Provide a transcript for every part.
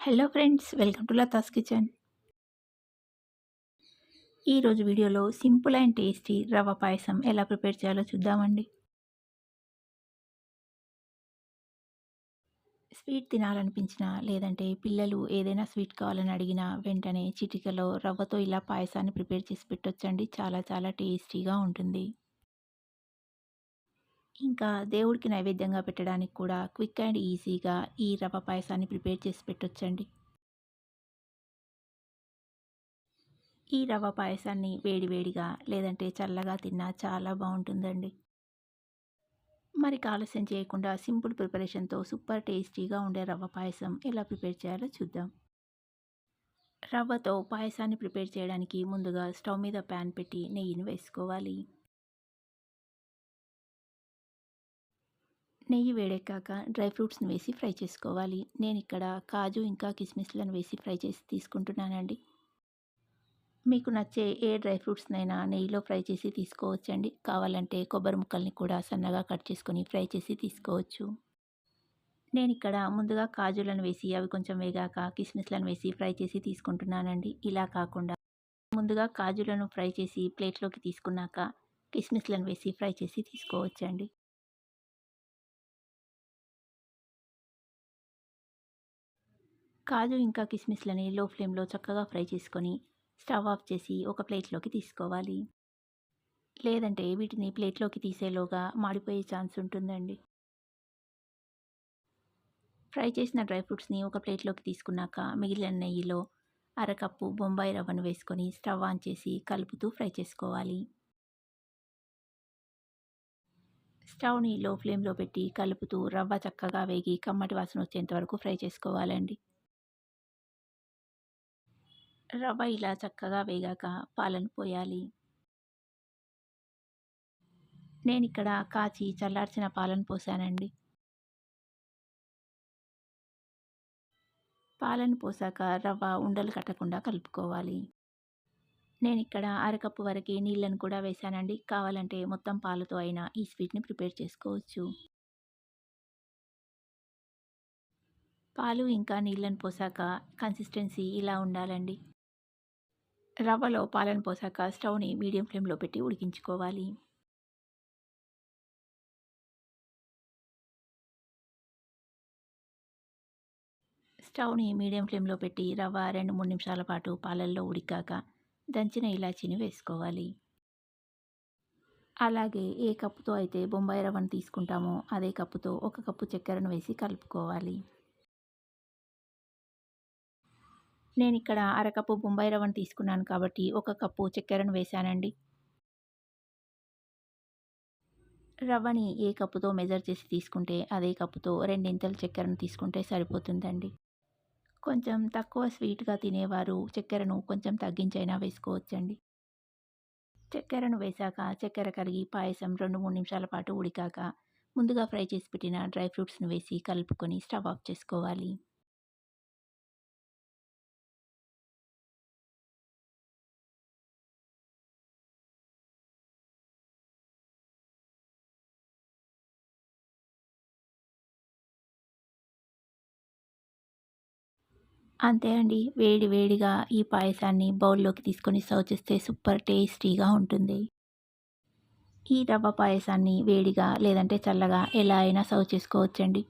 Hello friends welcome to Lata's kitchen ఈరోజు వీడియోలో simple and tasty రవ్వ పాయసం ఎలా ప్రిపేర్ చేయాలో చూద్దామండి. స్వీట్ తినాలనిపించినా లేదంటే పిల్లలు ఏదైనా స్వీట్ కావాలని అడిగినా వెంటనే చిటికలో రవ్వతో ఇలా పాయసాన్ని ప్రిపేర్ చేసి పెట్టొచ్చండి. చాలా చాలా టేస్టీగా ఉంటుంది. ఇంకా దేవుడికి నైవేద్యంగా పెట్టడానికి కూడా క్విక్ అండ్ ఈజీగా ఈ రవ్వ పాయసాన్ని ప్రిపేర్ చేసి పెట్టొచ్చండి. ఈ రవ్వ పాయసాన్ని వేడివేడిగా లేదంటే చల్లగా తిన్నా చాలా బాగుంటుందండి. మరి ఆలస్యం చేయకుండా సింపుల్ ప్రిపరేషన్తో సూపర్ టేస్టీగా ఉండే రవ్వ పాయసం ఎలా ప్రిపేర్ చేయాలో చూద్దాం. రవ్వతో పాయసాన్ని ప్రిపేర్ చేయడానికి ముందుగా స్టవ్ మీద ప్యాన్ పెట్టి నెయ్యిని వేసుకోవాలి. నెయ్యి వేడెక్కాక డ్రై ఫ్రూట్స్ని వేసి ఫ్రై చేసుకోవాలి. నేను ఇక్కడ కాజు ఇంకా కిస్మిస్లను వేసి ఫ్రై చేసి తీసుకుంటున్నానండి. మీకు నచ్చే ఏ డ్రై ఫ్రూట్స్నైనా నెయ్యిలో ఫ్రై చేసి తీసుకోవచ్చండి. కావాలంటే కొబ్బరి ముక్కల్ని కూడా సన్నగా కట్ చేసుకొని ఫ్రై చేసి తీసుకోవచ్చు. నేను ఇక్కడ ముందుగా కాజులను వేసి అవి కొంచెం వేగాక కిస్మిస్లను వేసి ఫ్రై చేసి తీసుకుంటున్నానండి. ఇలా కాకుండా ముందుగా కాజులను ఫ్రై చేసి ప్లేట్లోకి తీసుకున్నాక కిస్మిస్లను వేసి ఫ్రై చేసి తీసుకోవచ్చండి. కాజు ఇంకా కిస్మిస్లని లో ఫ్లేమ్లో చక్కగా ఫ్రై చేసుకొని స్టవ్ ఆఫ్ చేసి ఒక ప్లేట్లోకి తీసుకోవాలి. లేదంటే వీటిని ప్లేట్లోకి తీసేలోగా మాడిపోయే ఛాన్స్ ఉంటుందండి. ఫ్రై చేసిన డ్రై ఫ్రూట్స్ని ఒక ప్లేట్లోకి తీసుకున్నాక మిగిలిన నెయ్యిలో అరకప్పు బొంబాయి రవ్వను వేసుకొని స్టవ్ ఆన్ చేసి కలుపుతూ ఫ్రై చేసుకోవాలి. స్టవ్ని లో ఫ్లేమ్లో పెట్టి కలుపుతూ రవ్వ చక్కగా వేగి కమ్మటి వాసన వచ్చేంత వరకు ఫ్రై చేసుకోవాలండి. రవ్వ ఇలా చక్కగా వేగాక పాలను పోయాలి. నేను ఇక్కడ కాచి చల్లార్చిన పాలను పోసానండి. పాలను పోసాక రవ్వ ఉండలు కట్టకుండా కలుపుకోవాలి. నేను ఇక్కడ అరకప్పు వరకు నీళ్ళను కూడా వేసానండి. కావాలంటే మొత్తం పాలతో అయినా ఈ స్వీట్ని ప్రిపేర్ చేసుకోవచ్చు. పాలు ఇంకా నీళ్ళను పోసాక కన్సిస్టెన్సీ ఇలా ఉండాలండి. రవ్వలో పాలను పోసాక స్టవ్ని మీడియం ఫ్లేమ్లో పెట్టి ఉడికించుకోవాలి. స్టవ్ని మీడియం ఫ్లేమ్లో పెట్టి రవ్వ రెండు మూడు నిమిషాల పాటు పాలల్లో ఉడికాక దంచిన ఇలాచీని వేసుకోవాలి. అలాగే ఏ కప్పుతో అయితే బొంబాయి రవ్వను తీసుకుంటామో అదే కప్పుతో ఒక కప్పు చక్కెరను వేసి కలుపుకోవాలి. నేను ఇక్కడ అరకప్పు బొంబాయి రవ్వను తీసుకున్నాను కాబట్టి ఒక కప్పు చక్కెరను వేశానండి. రవ్వని ఏ కప్పుతో మెజర్ చేసి తీసుకుంటే అదే కప్పుతో రెండింతలు చక్కెరను తీసుకుంటే సరిపోతుందండి. కొంచెం తక్కువ స్వీట్గా తినేవారు చక్కెరను కొంచెం తగ్గించైనా వేసుకోవచ్చండి. చక్కెరను వేశాక చక్కెర కరిగి పాయసం రెండు మూడు నిమిషాల పాటు ఉడికాక ముందుగా ఫ్రై చేసి పెట్టిన డ్రై ఫ్రూట్స్ను వేసి కలుపుకొని స్టవ్ ఆఫ్ చేసుకోవాలి. అంతే అండి. వేడి వేడిగా ఈ పాయసాన్ని బౌల్లోకి తీసుకొని సర్వ్ చేస్తే సూపర్ టేస్టీగా ఉంటుంది. ఈ రవ్వ పాయసాన్ని వేడిగా లేదంటే చల్లగా ఎలా అయినా సర్వ్ చేసుకోవచ్చండి.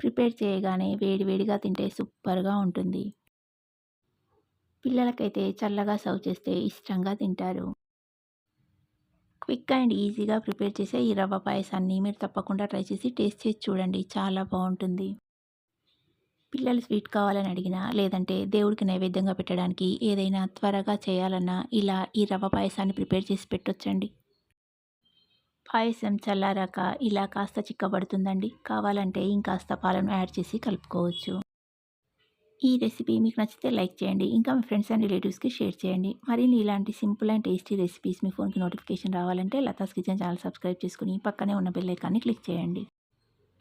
ప్రిపేర్ చేయగానే వేడి వేడిగా తింటే సూపర్గా ఉంటుంది. పిల్లలకైతే చల్లగా సర్వ్ చేస్తే ఇష్టంగా తింటారు. క్విక్ అండ్ ఈజీగా ప్రిపేర్ చేసే ఈ రవ్వ పాయసాన్ని మీరు తప్పకుండా ట్రై చేసి టేస్ట్ చేసి చూడండి. చాలా బాగుంటుంది. పిల్లలు స్వీట్ కావాలని అడిగినా లేదంటే దేవుడికి నైవేద్యంగా పెట్టడానికి ఏదైనా త్వరగా చేయాలన్నా ఇలా ఈ రవ్వ పాయసాన్ని ప్రిపేర్ చేసి పెట్టొచ్చండి. పాయసం చల్లారాక ఇలా కాస్త చిక్కబడుతుందండి. కావాలంటే ఇంకాస్త పాలను యాడ్ చేసి కలుపుకోవచ్చు. ఈ రెసిపీ మీకు నచ్చితే లైక్ చేయండి. ఇంకా మీ ఫ్రెండ్స్ అండ్ రిలేటివ్స్కి షేర్ చేయండి. మరిన్ని ఇలాంటి సింపుల్ అండ్ టేస్టీ రెసిపీస్ మీ ఫోన్కి నోటిఫికేషన్ రావాలంటే లతాస్ కిచెన్ ఛానల్ సబ్స్క్రైబ్ చేసుకుని పక్కనే ఉన్న బెల్ ఐకాన్ని క్లిక్ చేయండి.